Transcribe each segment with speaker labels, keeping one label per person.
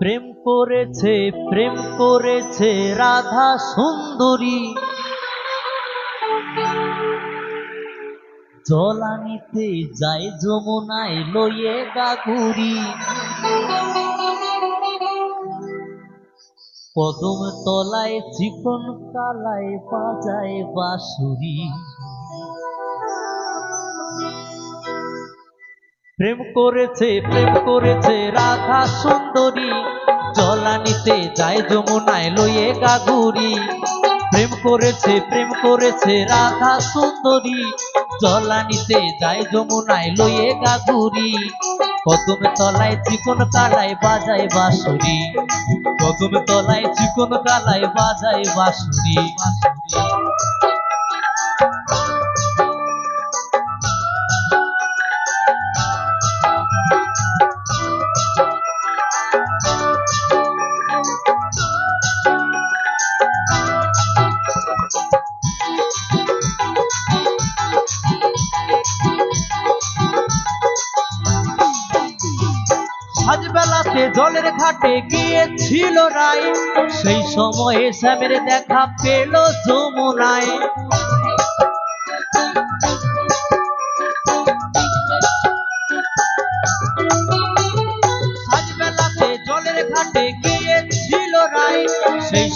Speaker 1: প্রেম করেছে প্রেম করেছে রাধা সুন্দরী। জলানিতে যায় যমুনায় লইয়ে গাগুরি কদম তলায় চিকন কালায় বাজায় বাঁশুরি। প্রেম করেছে প্রেম করেছে রাধা সুন্দরী। জলানিতে যায় যমুনায় লইয়ে গাগুরি প্রেম করেছে প্রেম করেছে রাধা সুন্দরী। জলানিতে যায় যমুনায় লইয়ে গাগুরি কদম তলায় চিকন কালায় বাজায় বাঁশুরি। কদম তলায় চিকন কালায় বাজায় বাঁশুরি বাঁশুরি। সাজবেলাতে জলের ঘাটে গিয়েছিল রায়। সেই সময়ে শ্যামের দেখা পেল যমুনায়।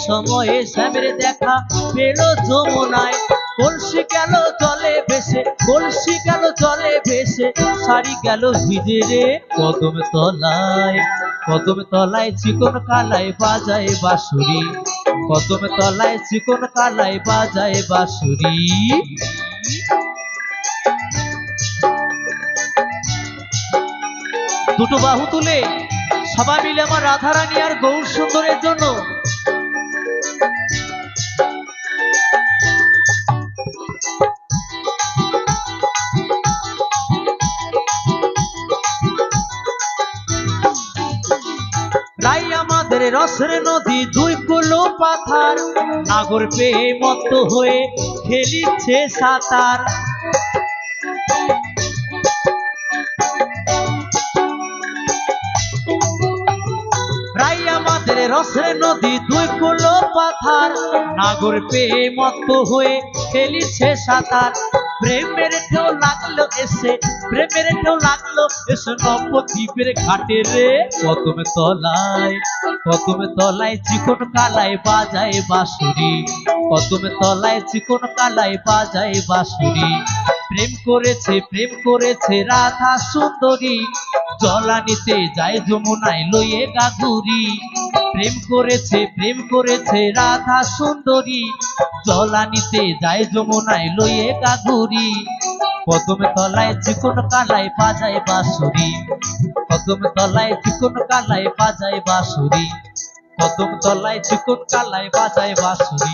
Speaker 1: সময়ে শ্যামের দেখা পেল যমুনায়। কলসি গেল জলে ভেসে, কলসি গেল জলে ভেসে, শাড়ি গেল ভিজে রে কদম তলায়। কদম তলায় চিকন কালায় বাজায় বাঁশুরি। কদম তলায় চিকন কালায় বাজায় বাঁশুরি। দুটো বাহু তুলে সবাই মিলে আমার রাধারানী আর গৌর সুন্দরের জন্য আমাদের রসের নদী, দুই কুলো পাথার। নাগর পেয়ে মত্ত হয়ে খেলিচ্ছে সাঁতার। রসের নদী, দুই কুলো পাথার। নাগর পেয়ে মত্ত হয়ে খেলিছে সাঁতার। প্রেমের ঢেউ লাগল এসে, প্রেমের ঢেউ লাগল এসে নবদ্বীপের ঘাটে রে। কদমে তলায় কদমে তলায় চিকন কালায় বাজায় বাঁশুরি। কদমে তলায় চিকন কালায় বাজায় বাঁশুরি। প্রেম করেছে প্রেম করেছে রাধা সুন্দরী। জলানিতে যায় যমুনায় লইয়ে গাগুরি। প্রেম করেছে প্রেম করেছে রাধা সুন্দরী। জলানিতে যায় যমুনায় লইয়ে গাগুরি কদমে তলায় চিকন কালায় বাজায় বাঁশুরি। কদম তলায় চিকন কালায় বাজায় বাঁশুরি। কদম তলায় চিকন কালায় বাজায় বাঁশুরি।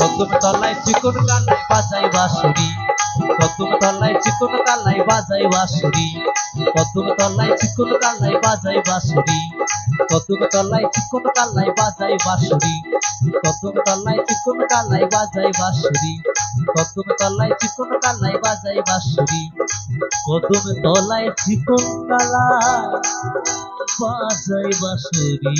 Speaker 1: কদম তলায় চিকন কালায় বাজায় বাঁশুরি। কদম তলায় চিকন কালায় বাজায় বাঁশুরি। কদম তলায় চিকন কালায় বাজায় বাঁশুরি। কতক তলায় কোন কালাই বাজাই বাঁশুরি, কতক তলায় কোন কালাই বাজাই বাঁশুরি, কতক তলায় কোন কালাই বাজাই বাঁশুরি, কদম তলায় চিকন কালা বাজাই বাঁশুরি।